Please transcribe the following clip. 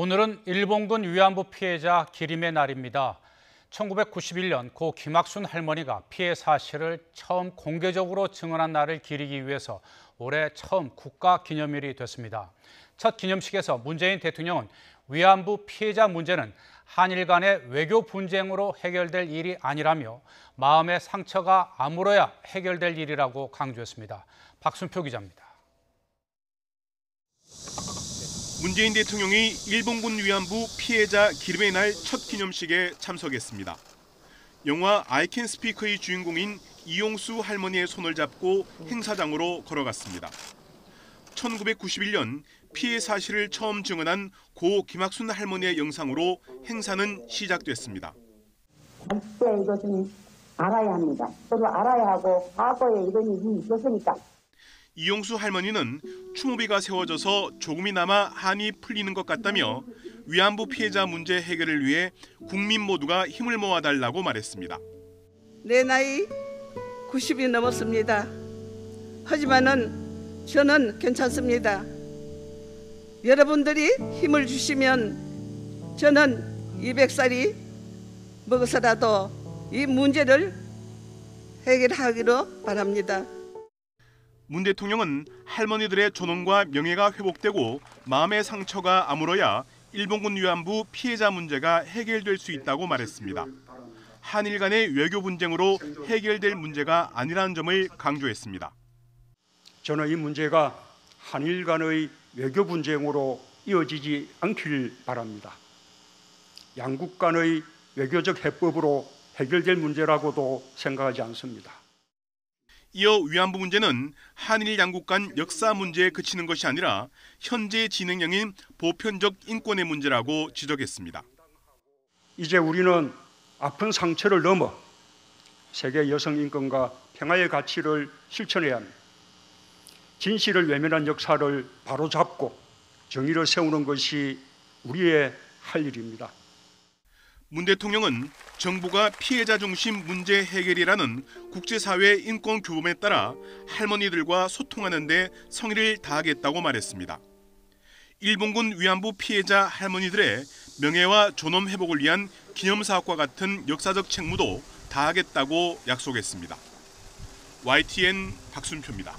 오늘은 일본군 위안부 피해자 기림의 날입니다. 1991년 고 김학순 할머니가 피해 사실을 처음 공개적으로 증언한 날을 기리기 위해서 올해 처음 국가 기념일이 됐습니다. 첫 기념식에서 문재인 대통령은 위안부 피해자 문제는 한일 간의 외교 분쟁으로 해결될 일이 아니라며 마음의 상처가 아물어야 해결될 일이라고 강조했습니다. 박순표 기자입니다. 문재인 대통령이 일본군 위안부 피해자 기림의 날 첫 기념식에 참석했습니다. 영화 I Can Speak의 주인공인 이용수 할머니의 손을 잡고 행사장으로 걸어갔습니다. 1991년 피해 사실을 처음 증언한 고 김학순 할머니의 영상으로 행사는 시작됐습니다. 이것은 알아야 합니다. 알아야 하고 과거에 이런 일이 있었으니까 이용수 할머니는 추모비가 세워져서 조금이나마 한이 풀리는 것 같다며 위안부 피해자 문제 해결을 위해 국민 모두가 힘을 모아달라고 말했습니다. 내 나이 90이 넘었습니다. 하지만은 저는 괜찮습니다. 여러분들이 힘을 주시면 저는 200살이 먹어서라도 이 문제를 해결하기로 바랍니다. 문 대통령은 할머니들의 존엄과 명예가 회복되고 마음의 상처가 아물어야 일본군 위안부 피해자 문제가 해결될 수 있다고 말했습니다. 한일 간의 외교 분쟁으로 해결될 문제가 아니라는 점을 강조했습니다. 저는 이 문제가 한일 간의 외교 분쟁으로 이어지지 않길 바랍니다. 양국 간의 외교적 해법으로 해결될 문제라고도 생각하지 않습니다. 이어 위안부 문제는 한일 양국 간 역사 문제에 그치는 것이 아니라 현재 진행형인 보편적 인권의 문제라고 지적했습니다. 이제 우리는 아픈 상처를 넘어 세계 여성 인권과 평화의 가치를 실천해야 합니다. 진실을 외면한 역사를 바로잡고 정의를 세우는 것이 우리의 할 일입니다. 문 대통령은 정부가 피해자 중심 문제 해결이라는 국제사회 인권 규범에 따라 할머니들과 소통하는 데 성의를 다하겠다고 말했습니다. 일본군 위안부 피해자 할머니들의 명예와 존엄 회복을 위한 기념사업과 같은 역사적 책무도 다하겠다고 약속했습니다. YTN 박순표입니다.